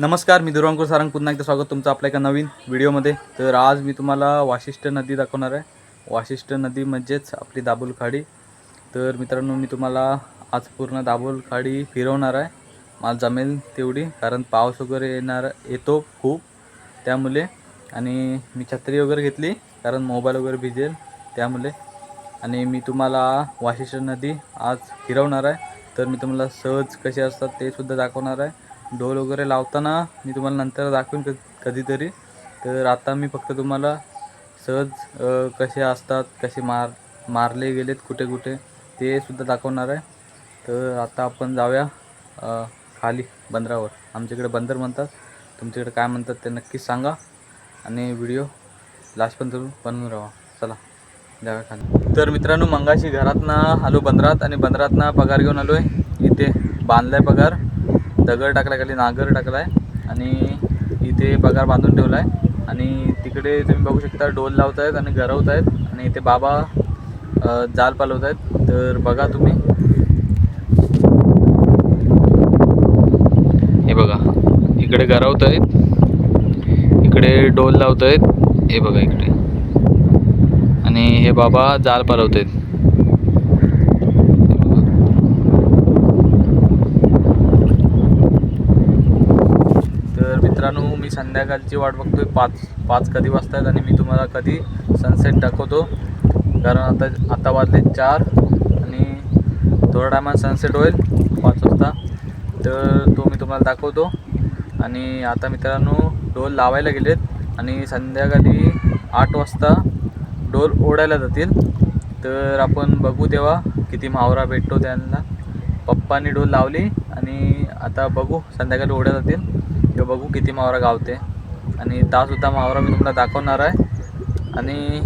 नमस्कार मी दुर्वांकुर सारंग. पुन्हा एकदा स्वागत तुमचं आपल्या एका नवीन व्हिडिओमध्ये. तर आज मी तुम्हाला वाशिष्ठ नदी दाखवणार आहे. वाशिष्ठ नदी म्हणजेच आपली दाभोल खाडी तर मित्रांनो मी तुम्हाला आज पूर्ण दाभोल खाडी फिरवणार आहे. मला जमेल तेवढी कारण पाऊस वगैरे येणार येतो खूप त्यामुळे. आणि मी छत्री वगैरे घेतली कारण मोबाईल वगैरे भिजेल त्यामुळे. आणि मी तुम्हाला वाशिष्ठ नदी आज फिरवणार आहे. तर मी तुम्हाला सहज कसे असतात ते सुद्धा दाखवणार आहे. ढोल वगैरे लावताना मी तुम्हाला नंतर दाखवेन कधीतरी. तर आता मी फक्त तुम्हाला सहज कसे असतात कसे मार मारले गेलेत कुठे कुठे ते सुद्धा दाखवणार आहे. तर आता आपण जाऊया खाली बंदरावर. आमच्याकडे बंदर म्हणतात. तुमच्याकडे काय म्हणतात ते नक्कीच सांगा. आणि व्हिडिओ लास्टपर्यंत बनवून राहा. चला जाऊया खाली. तर मित्रांनो मंगाशी घरातनं आलो बंदरात आणि बंदरातनं पगार घेऊन आलो आहे इथे बांधलाय पगार. दगड टाकला खाली नागर टाकला आहे आणि इथे पगार बांधून ठेवला आहे आणि तिकडे तुम्ही बघू शकता डोल लावत आहेत आणि गरवत आहेत आणि इथे बाबा जाल पालवत आहेत तर बघा तुम्ही. हे बघा इकडे गरवत आहेत इकडे डोल लावत आहेत हे बघा इकडे. आणि हे बाबा जाल पालवत आहेत तर मित्रांनो मी संध्याकाळची वाट बघतोय. पाच पाच कधी वाजतात आणि मी तुम्हाला कधी सनसेट दाखवतो. कारण आता आता वाजले चार आणि थोड्या टायमात सनसेट होईल पाच वाजता. तर तो मी तुम्हाला दाखवतो. आणि आता मित्रांनो डोल लावायला गेलेत आणि संध्याकाळी आठ वाजता डोल ओढायला जातील. तर आपण बघू तेव्हा किती मावरा भेटतो त्यांना. पप्पानी डोल लावली आणि आता बघू संध्याकाळी ओढ्या जातील. हे बघू किती मावरा गावते. आणि तासुद्धा मावरा मी तुम्हाला दाखवणार आहे. आणि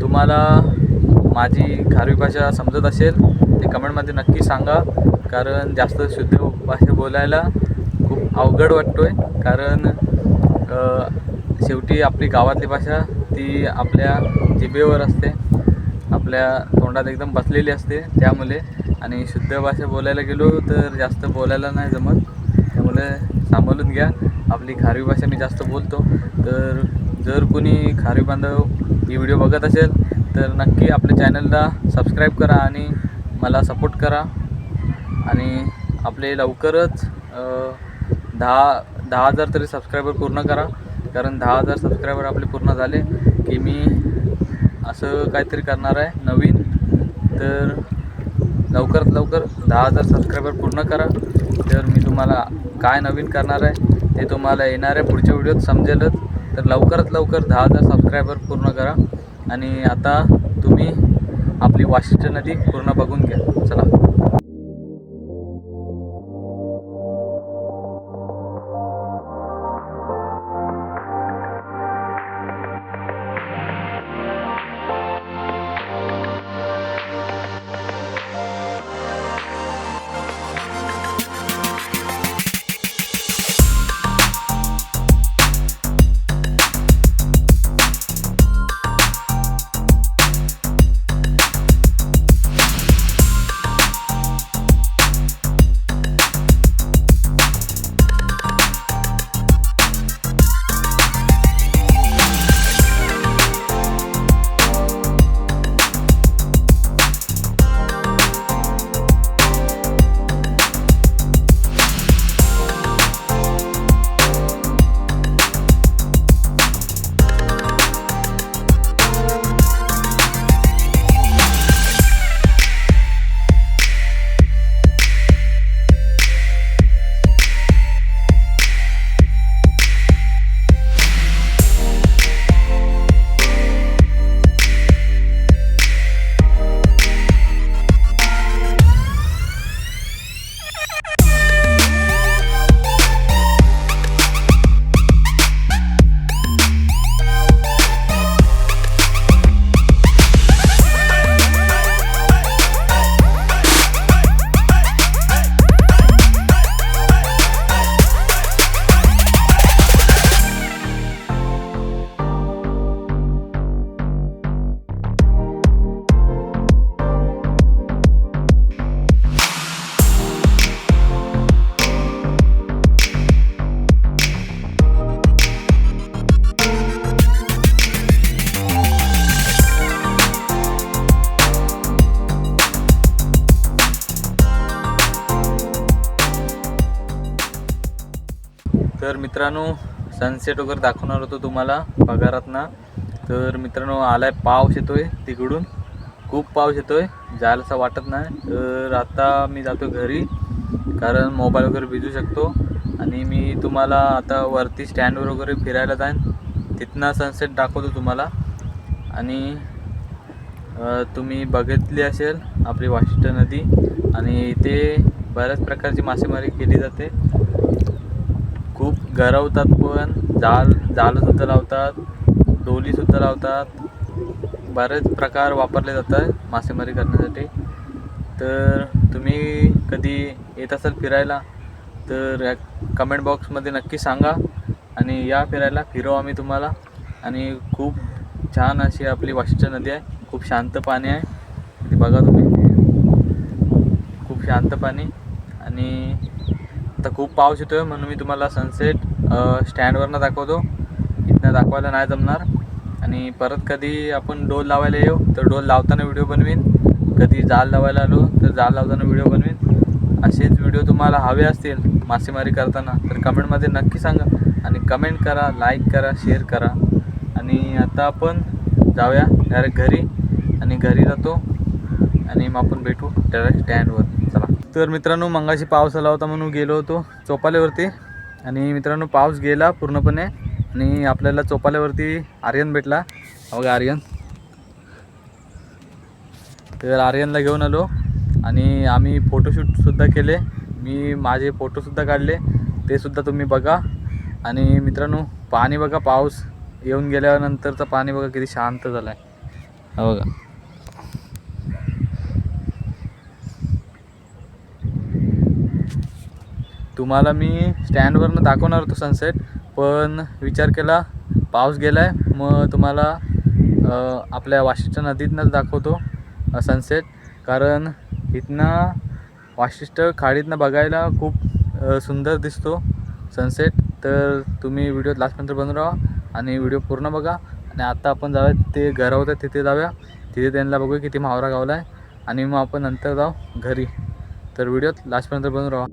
तुम्हाला माझी खारवी भाषा समजत असेल ते कमेंटमध्ये नक्की सांगा. कारण जास्त शुद्ध भाषा बोलायला खूप अवघड वाटतो आहे कारण शेवटी आपली गावातली भाषा ती आपल्या जिभेवर असते. आपल्या तोंडात एकदम बसलेली असते त्यामुळे. आणि शुद्ध भाषा बोलायला गेलो तर जास्त बोलायला नाही जमत. त्यामुळे सांभाळून घ्या. आपली खारवी भाषा मी जास्त बोलतो. तर जर कोणी खारवी बांधव ही व्हिडिओ बघत असेल तर नक्की आपल्या चॅनलला सबस्क्राईब करा आणि मला सपोर्ट करा. आणि आपले लवकरच दहा दहा हजार तरी सबस्क्रायबर पूर्ण करा. कारण दहा हजार सबस्क्रायबर आपले पूर्ण झाले की मी असं काहीतरी करणार आहे नवीन. तर लवकरात लवकर दहा हजार सबस्क्रायबर पूर्ण करा. तर मी तुम्हाला काय नवीन करणार आहे ते तुम्हाला येणाऱ्या पुढच्या व्हिडिओत समजेलच. तर लवकरात लवकर दहा हजार सबस्क्रायबर पूर्ण करा. आणि आता तुम्ही आपली वाशिष्ठ नदी पूर्ण बघून घ्या. चला. मित्रांनो सनसेट वगैरे दाखवणार होतो तुम्हाला पगारातना. तर मित्रांनो आलाय पाऊस येतोय तिकडून. खूप पाऊस येतोय जायलासा वाटत नाही. तर आता मी जातो घरी कारण मोबाईल वगैरे भिजू शकतो. आणि मी तुम्हाला आता वरती स्टँडवर वगैरे फिरायला जाईन. तिथनं सनसेट दाखवतो तुम्हाला. आणि तुम्ही बघितली असेल आपली वाशिष्ठ नदी. आणि इथे बऱ्याच प्रकारची मासेमारी केली जाते. गरवतात पण जाल जालंसुद्धा लावतात डोलीसुद्धा लावतात. बरेच प्रकार वापरले जातात मासेमारी करण्यासाठी. तर तुम्ही कधी येत असाल फिरायला तर या कमेंट बॉक्समध्ये नक्की सांगा. आणि या फिरायला फिरव आम्ही तुम्हाला. आणि खूप छान अशी आपली वाशिष्ठ नदी आहे. खूप शांत पाणी आहे. ते बघा तुम्ही. खूप शांत पाणी. आणि आता खूप पाऊस येतो आहे म्हणून मी तुम्हाला सनसेट स्टँडवरनं दाखवतो. इथनं दाखवायला नाही जमणार. आणि परत कधी आपण डोल लावायला येऊ तर डोल लावताना व्हिडिओ बनवीन. कधी जाल लावायला आलो तर जाल लावताना व्हिडिओ बनवीन. असेच व्हिडिओ तुम्हाला हवे असतील मासेमारी करताना तर कमेंटमध्ये नक्की सांगा. आणि कमेंट करा लाईक करा शेअर करा. आणि आता आपण जाऊया डायरेक्ट घरी. आणि घरी जातो. आणि मग आपण भेटू डायरेक्ट स्टँडवर तर मित्रांनो मंगाशी पाऊस आला होता म्हणून गेलो होतो चोपाल्यावरती आणि मित्रांनो पाऊस गेला पूर्णपणे. आणि आपल्याला चोपाल्यावरती आर्यन भेटला. हा बघा आर्यन. तर आर्यनला घेऊन आलो. आणि आम्ही फोटोशूटसुद्धा केले. मी माझे फोटोसुद्धा काढले. ते सुद्धा तुम्ही बघा. आणि मित्रांनो पाणी बघा पाऊस येऊन गेल्यानंतरचं पाणी बघा किती शांत झालं आहे हा बघा. तुम्हाला मी स्टँडवरनं दाखवणार होतो सनसेट पण विचार केला पाऊस गेला आहे मग तुम्हाला आपल्या वाशिष्ठ नदीतनंच दाखवतो सनसेट कारण इथनं वाशिष्ठ खाडीतनं बघायला खूप सुंदर दिसतो सनसेट तर तुम्ही व्हिडिओ लास्टपर्यंत बनवून राहा आणि व्हिडिओ पूर्ण बघा. आणि आता आपण जाऊया ते घरावर तिथे जाऊया. तिथे त्यांना बघूया किती मावरा गावला आहे आणि मग आपण नंतर जाऊ घरी. तर व्हिडिओत लास्टपर्यंत बनवून राहा.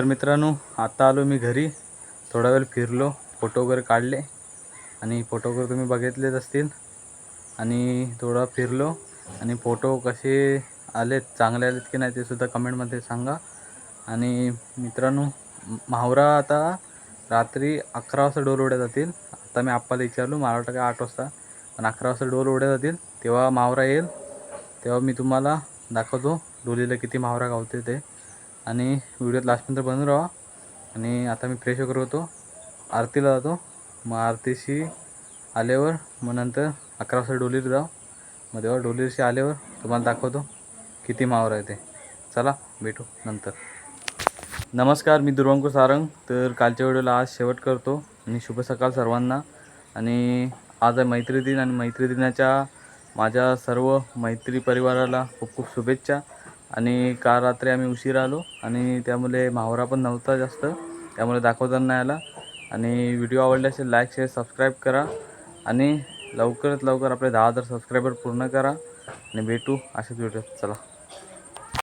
तर मित्रांनो आता आलो मी घरी. थोडा वेळ फिरलो फोटो वगैरे काढले. आणि फोटो वगैरे तुम्ही बघितलेच असतील. आणि थोडा फिरलो. आणि फोटो कसे आलेत चांगले आलेत की नाही ते सुद्धा कमेंटमध्ये सांगा. आणि मित्रांनो म्हावरा माहुरा आता रात्री अकरा वाजता डोल उड्या जातील. आता मी आप्पाला विचारलो मला वाटतं काय आठ वाजता. पण अकरा वाजता डोल उड्या जातील. तेव्हा मावरा येईल. तेव्हा मी तुम्हाला दाखवतो डोलीला किती मावरा गावते ते. आणि व्हिडिओत लास्टपर्यंत बनून राहा. आणि आता मी फ्रेश वगैरे होतो. आरतीला जातो. मग आरतीशी आल्यावर मग नंतर अकरा वाजता डोलीर जाऊ. मग तेव्हा डोलीरशी आल्यावर तुम्हाला दाखवतो किती मावर आहे ते. चला भेटू नंतर. नमस्कार मी दुर्वांकुर सारंग. तर कालच्या व्हिडिओला आज शेवट करतो. आणि शुभ सकाळ सर्वांना. आणि आज आहे मैत्री दिन. आणि मैत्री दिनाच्या माझ्या सर्व मैत्री परिवाराला खूप खूप शुभेच्छा. आणि काल रात्री आम्ही उशीर आलो आणि त्यामुळे मावरा पण नव्हता जास्त. त्यामुळे दाखवता नाही आला. आणि व्हिडिओ आवडले असेल लाईक शेअर सबस्क्राईब करा. आणि लवकरात लवकर आपले दहा हजार सबस्क्रायबर पूर्ण करा. आणि भेटू अशाच व्हिडिओ चला.